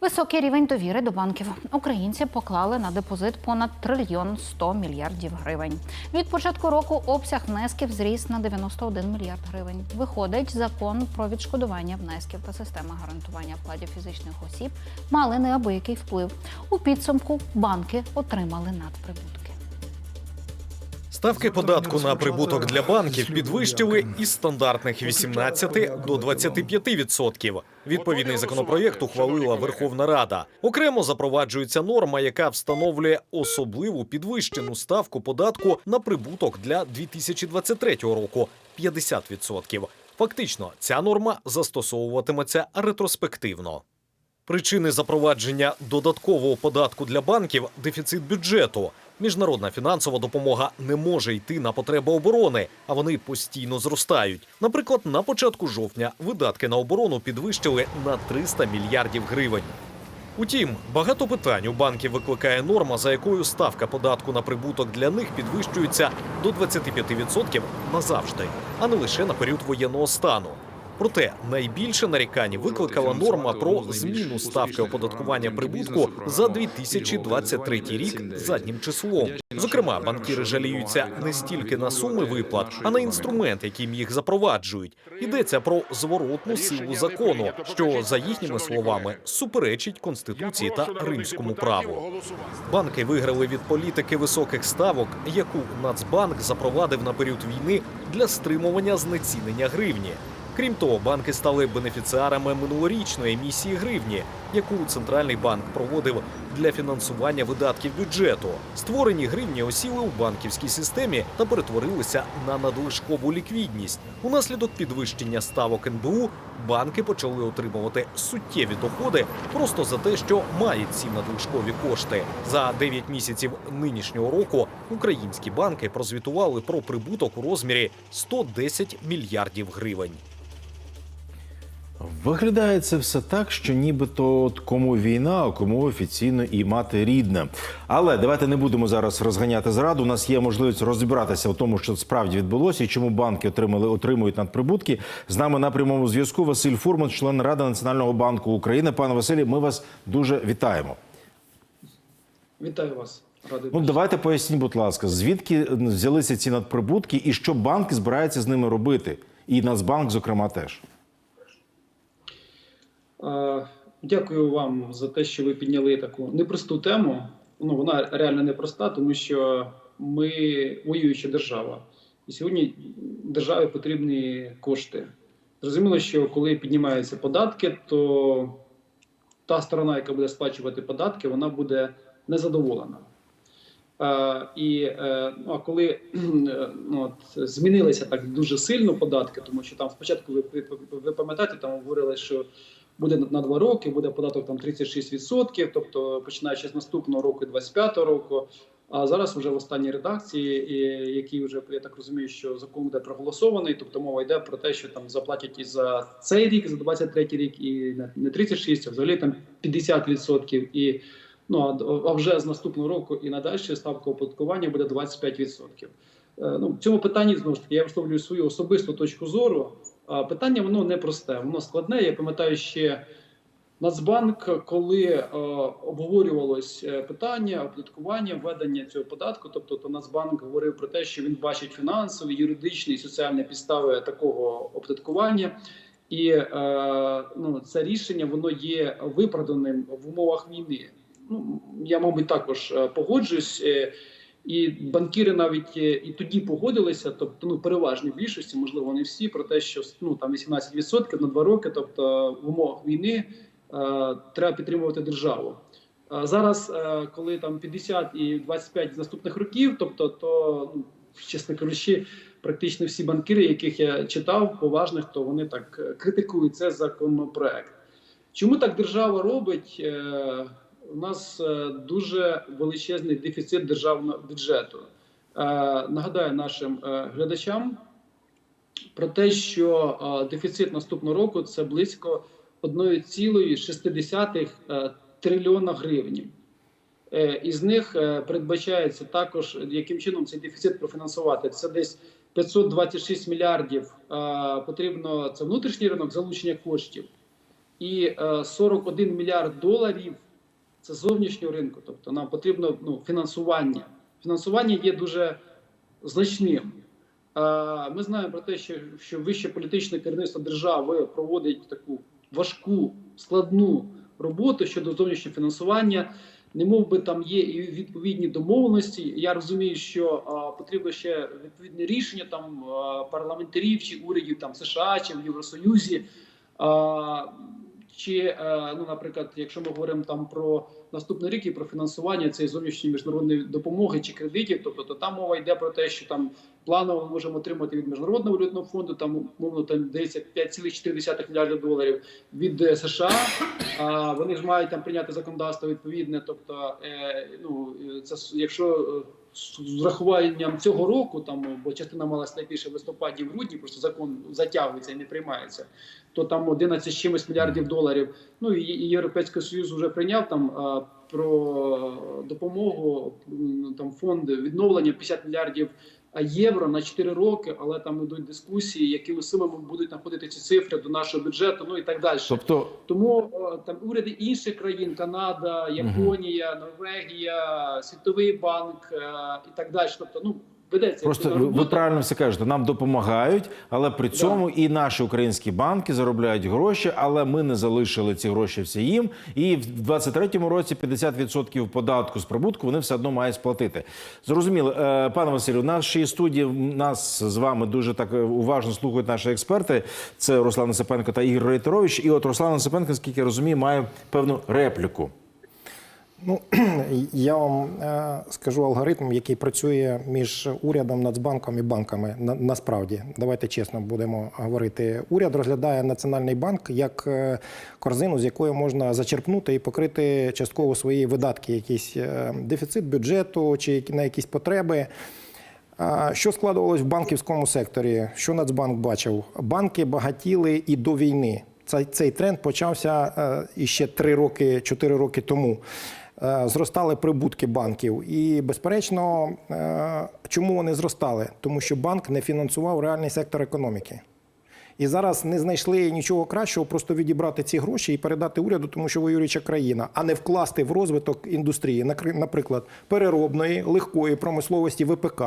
Високий рівень довіри до банків. Українці поклали на депозит понад трильйон 100 мільярдів гривень. Від початку року обсяг внесків зріс на 91 мільярд гривень. Виходить, закон про відшкодування внесків та система гарантування вкладів фізичних осіб мали неабиякий вплив. У підсумку банки отримали надприбутки. Ставки податку на прибуток для банків підвищили із стандартних 18 до 25%. Відповідний законопроєкт ухвалила Верховна Рада. Окремо запроваджується норма, яка встановлює особливу підвищену ставку податку на прибуток для 2023 року 50%. Фактично, ця норма застосовуватиметься ретроспективно. Причини запровадження додаткового податку для банків дефіцит бюджету. Міжнародна фінансова допомога не може йти на потреби оборони, а вони постійно зростають. Наприклад, на початку жовтня видатки на оборону підвищили на 300 мільярдів гривень. Утім, багато питань у банків викликає норма, за якою ставка податку на прибуток для них підвищується до 25% назавжди, а не лише на період воєнного стану. Проте найбільше нарікань викликала норма про зміну ставки оподаткування прибутку за 2023 рік заднім числом. Зокрема, банкіри жаліються не стільки на суми виплат, а на інструмент, яким їх запроваджують. Йдеться про зворотну силу закону, що за їхніми словами суперечить конституції та римському праву. Банки виграли від політики високих ставок, яку Нацбанк запровадив на період війни для стримування знецінення гривні. Крім того, банки стали бенефіціарами минулорічної емісії гривні, яку центральний банк проводив для фінансування видатків бюджету. Створені гривні осіли у банківській системі та перетворилися на надлишкову ліквідність. Унаслідок підвищення ставок НБУ банки почали отримувати суттєві доходи просто за те, що мають ці надлишкові кошти. За 9 місяців нинішнього року українські банки прозвітували про прибуток у розмірі 110 мільярдів гривень. Виглядає це все так, що нібито от кому війна, а кому офіційно і мати рідна. Але давайте не будемо зараз розганяти зраду. У нас є можливість розібратися в тому, що справді відбулося, і чому банки отримали отримують надприбутки. З нами на прямому зв'язку Василь Фурман, член Ради Національного банку України. Пане Василі, ми вас дуже вітаємо. Вітаю вас. Радий Ну давайте поясніть, будь ласка, звідки взялися ці надприбутки, і що банк збирається з ними робити, і Нацбанк, зокрема, теж. Е, Дякую вам за те, що ви підняли таку непросту тему. Ну вона реально непроста, тому що ми воююча держава, і сьогодні державі потрібні кошти. Зрозуміло, що коли піднімаються податки, то та сторона, яка буде сплачувати податки, вона буде незадоволена. Е, і е, ну, а коли ну, от, змінилися так дуже сильно податки, тому що там спочатку ви, ви, ви пам'ятаєте, там говорили, що буде на- два роки, буде податок там 36%, тобто починаючи з наступного року, 25-го року. А зараз вже в останній редакції, який вже я так розумію, що закон буде проголосований. Тобто мова йде про те, що там заплатять і за цей рік, за 23-й рік, і не- не 36, а взагалі там 50%. І ну а, а вже з наступного року і надалі ставка оподаткування буде 25%. Е, Ну, в цьому питанні знову ж таки я висловлюю свою особисту точку зору. Питання воно непросте, воно складне. Я пам'ятаю ще Нацбанк, коли е, обговорювалось е, питання оподаткування, введення цього податку. Тобто, то Нацбанк говорив про те, що він бачить фінансові, юридичні і соціальні підстави такого оподаткування. І е, ну, це рішення воно є виправданим в умовах війни. Ну я, мабуть, також е, погоджуюсь. І банкіри навіть е, і тоді погодилися, тобто ну переважній більшості, можливо, не всі, про те, що ну там 18% на два роки, тобто в умовах війни е, треба підтримувати державу. А зараз, е, коли там 50 і 25 з наступних років, тобто, то ну, чесно кажучи, практично всі банкіри, яких я читав, поважних, то вони так е, критикують цей законопроект. Чому так держава робить? Е, у нас е, дуже величезний дефіцит державного бюджету. Е, Нагадаю нашим е, глядачам про те, що дефіцит наступного року це близько 1,6 е, трильйона гривень. Із них передбачається також, яким чином цей дефіцит профінансувати. Це десь 526 мільярдів. Потрібно це внутрішній ринок залучення коштів. і е, 41 мільярд доларів це зовнішнього ринку. Тобто нам потрібно ну, фінансування. Фінансування є дуже значним. Ми знаємо про те, що, що вище політичне керівництво держави проводить таку важку, складну роботу щодо зовнішнього фінансування. Не мов би там є і відповідні домовленості. Я розумію, що а, потрібно ще відповідне рішення там парламентарів чи урядів там США чи в Євросоюзі. А, чи, е, ну, наприклад, якщо ми говоримо там про наступний рік і про фінансування цієї зовнішньої міжнародної допомоги чи кредитів, тобто то там мова йде про те, що там планово ми можемо отримати від міжнародного валютного фонду, там мовно там здається 5,4 мільярда доларів від е, США. А вони ж мають там прийняти законодавство відповідне. Тобто, е, ну це якщо е, з врахуванням цього року, там бо частина мала найбільше в листопаді, в грудні, просто закон затягується і не приймається. То там 11 з чимось мільярдів доларів. Ну і, і Європейський Союз вже прийняв там а, про допомогу там фонд відновлення 50 мільярдів євро на 4 роки, але там ідуть дискусії, якими силами будуть знаходити ці цифри до нашого бюджету, ну і так далі. Тобто, Тому там уряди інших країн Канада, Японія, Норвегія, Світовий банк е, і так далі. Тобто, ну ведеться Просто ви, правильно все кажете. Нам допомагають, але при цьому і наші українські банки заробляють гроші, але ми не залишили ці гроші всі їм. І в 23-му році 50% податку з прибутку вони все одно мають сплатити. Зрозуміло, Е, пане Василю, в нашій студії нас з вами дуже так е, уважно слухають наші експерти. Це Руслан Осипенко та Ігор Рейтерович. І от Руслан Осипенко, наскільки я розумію, має певну репліку. Ну я вам е, скажу алгоритм, який працює між урядом, Нацбанком і банками. На, насправді, давайте чесно будемо говорити. Уряд розглядає національний банк як е, корзину, з якої можна зачерпнути і покрити частково свої видатки, якийсь е, дефіцит бюджету чи на якісь потреби. Що складувалось в банківському секторі? Що Нацбанк бачив? Банки багатіли і до війни. Цей, цей тренд почався іще 3 роки, 4 роки тому. Е, Зростали прибутки банків. І, безперечно, е, чому вони зростали? Тому що банк не фінансував реальний сектор економіки. І зараз не знайшли нічого кращого, просто відібрати ці гроші і передати уряду, тому що воююча країна, а не вкласти в розвиток індустрії, наприклад, переробної, легкої промисловості ВПК.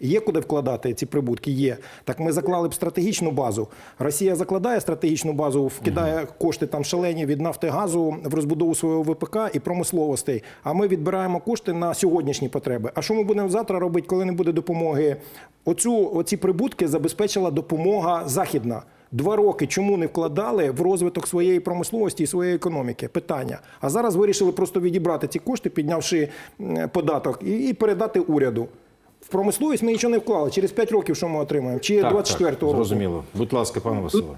Є куди вкладати ці прибутки? Є. Так ми заклали б стратегічну базу. Росія закладає стратегічну базу, вкидає кошти там шалені від Нафтигазу в розбудову свого ВПК і промисловостей. А ми відбираємо кошти на сьогоднішні потреби. А що ми будемо завтра робити, коли не буде допомоги? Оцю оці прибутки забезпечила допомога західна. Два роки чому не вкладали в розвиток своєї промисловості і своєї економіки? Питання. А зараз вирішили просто відібрати ці кошти, піднявши податок, і, і передати уряду. В промисловість ми нічого не вклали. Через 5 років що ми отримаємо? Чи 24-го року? Зрозуміло. Будь ласка, пане Василю.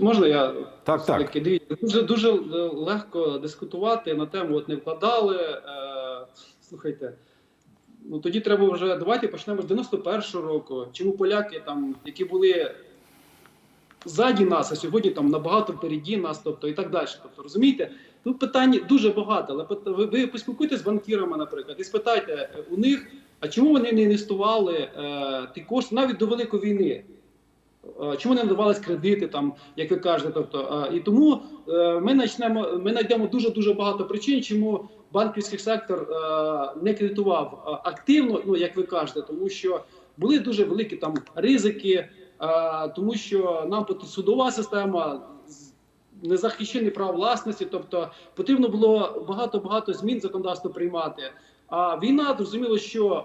Можна я Так, так. дивіться, дуже дуже е, легко дискутувати на тему. От не вкладали. Е, слухайте, ну тоді треба вже давайте почнемо з 91-го року. Чому поляки там, які були ззаді нас, а сьогодні там набагато впереді нас, тобто і так далі. Тобто, розумієте, тут питань дуже багато, але ви, ви поспілкуйтесь з банкірами, наприклад, і спитайте у них, а чому вони не інвестували е, ті кошти навіть до великої війни? Е, Чому не надавались кредити, там, як ви кажете, тобто е, і тому е, ми почнемо, ми знайдемо дуже дуже багато причин, чому банківський сектор не кредитував активно, ну як ви кажете, тому що були дуже великі там ризики, тому що нам судова система. Незахищений прав власності, тобто потрібно було багато багато змін в законодавство приймати. А війна зрозуміло, що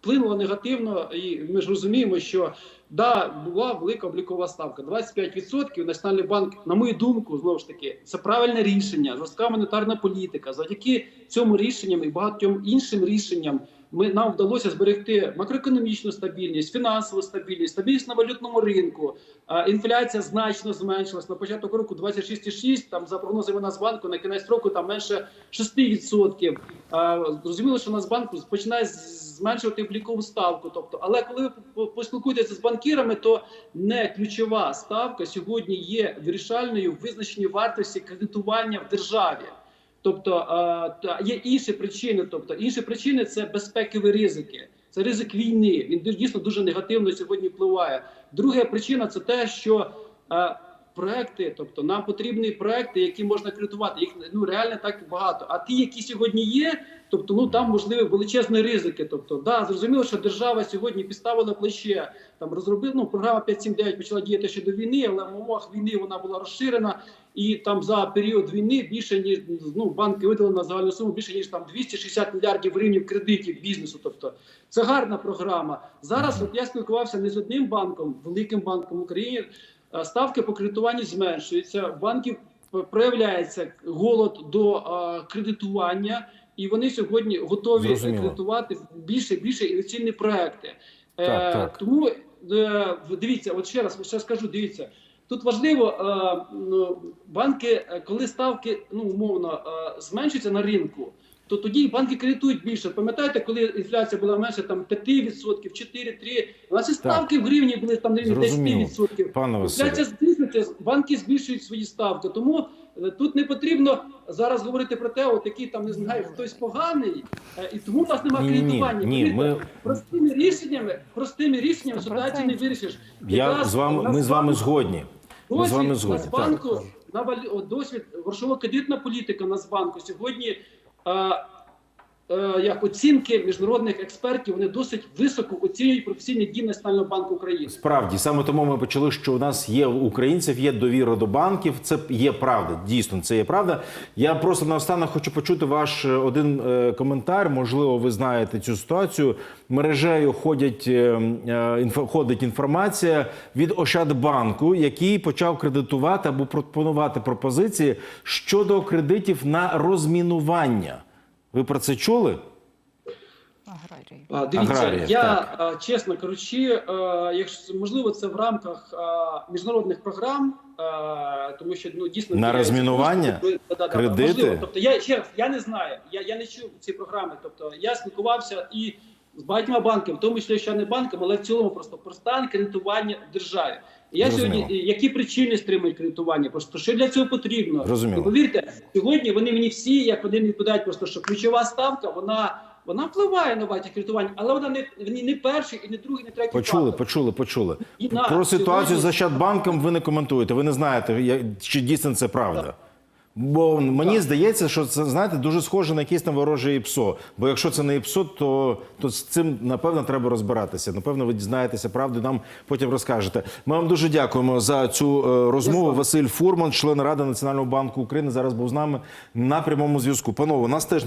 вплинула негативно, і ми ж розуміємо, що да, була велика облікова ставка. 25% Національний банк, на мою думку, знову ж таки, це правильне рішення, жорстка монетарна політика. Завдяки цьому рішенням і багатьом іншим рішенням ми нам вдалося зберегти макроекономічну стабільність, фінансову стабільність, стабільність на валютному ринку. Інфляція значно зменшилась на початок року 26,6, Там за прогнозами Нацбанку на кінець року там менше 6%. Зрозуміло, що Нацбанк починає зменшувати облікову ставку. Тобто, але коли ви по- поспілкуєтеся з банкірами, то не ключова ставка сьогодні є вирішальною в визначенні вартості кредитування в державі. Тобто є інші причини. Тобто інші причини це безпекові ризики, це ризик війни. Він дійсно дуже негативно сьогодні впливає. Друга причина це те, що проекти. Тобто нам потрібні проекти, які можна кредитувати. Їх ну реально так багато. А ті, які сьогодні є, тобто ну там можливі величезні ризики. Тобто, да, зрозуміло, що держава сьогодні підставила плече. Там розробила ну, програма 5.7.9 почала діяти ще до війни, але в умовах війни вона була розширена. І там за період війни більше ніж ну банки видали на загальну суму більше ніж там 260 мільярдів гривень кредитів бізнесу. Тобто це гарна програма. Зараз от я спілкувався не з одним банком, великим банком в Україні. е, Ставки по кредитуванню зменшуються. Банків проявляється голод до е, кредитування, і вони сьогодні готові Зрозуміло. кредитувати більше більше інвестиційні проекти. Е, Так, так. Тому е, дивіться, от ще раз ще скажу, дивіться. Тут важливо, е, ну, банки, е, коли ставки ну умовно е, зменшуються на ринку, то тоді банки кредитують більше. Пам'ятаєте, коли інфляція була менше там 5%, 4-3%, у нас і ставки в гривні були там на рівні Зрозуміло. 10%. Пане Інфляція збільшується, банки збільшують свої ставки. Тому тут не потрібно зараз говорити про те, от який там не знаю, хтось поганий, і тому у нас немає Ні, ні, ні, кредитування. ні, ми- простими рішеннями, простими рішеннями ситуацію не вирішиш. Я Якраз з вами, ми з вами Нацбанк- згодні. Ми з вами Досвід. Нацбанку, на валі- досвід грошово-кредитна політика Нацбанку сьогодні. Е, як оцінки міжнародних експертів вони досить високо оцінюють професійні дії Національного банку України. Справді, саме тому ми почали, що у нас є у українців є довіра до банків. Це є правда. Дійсно, це є правда. Я просто наостанок хочу почути ваш е, один е, коментар. Можливо, ви знаєте цю ситуацію. Мережею ходять е, е, ходить інформація від Ощадбанку, який почав кредитувати або пропонувати пропозиції щодо кредитів на розмінування. Ви про це чули? Аграрії. А, Дивіться, Аграріїв, я так. чесно кажучи, якщо можливо, це в рамках міжнародних програм, тому що ну дійсно На розмінування? ці- да, да, да, Кредити? можливо. Тобто я ще раз я не знаю. Я, я не чув ці програми. Тобто я спілкувався і з багатьма банками, в тому числі ще не банками, але в цілому просто про стан кредитування в державі. Я сьогодні які причини стримують кредитування? Просто що для цього потрібно? Розуміло. Повірте, сьогодні вони мені всі, як вони відповідають, просто що ключова ставка, вона. Вона впливає на вартість кредитування, але вона не, не перший, і не другий, не третій. Почули, фактор. почули, почули. І на Про ситуацію сьогодні- з Ощадбанком ви не коментуєте. Ви не знаєте, чи дійсно це правда. Бо мені здається, що це знаєте дуже схоже на якесь там вороже ІПСО. Бо якщо це не ІПСО, то, то з цим напевно треба розбиратися. Напевно, ви дізнаєтеся правду, нам потім розкажете. Ми вам дуже дякуємо за цю е, розмову. Василь Фурман, член Ради Національного банку України, зараз був з нами на прямому зв'язку. Панове, у нас теж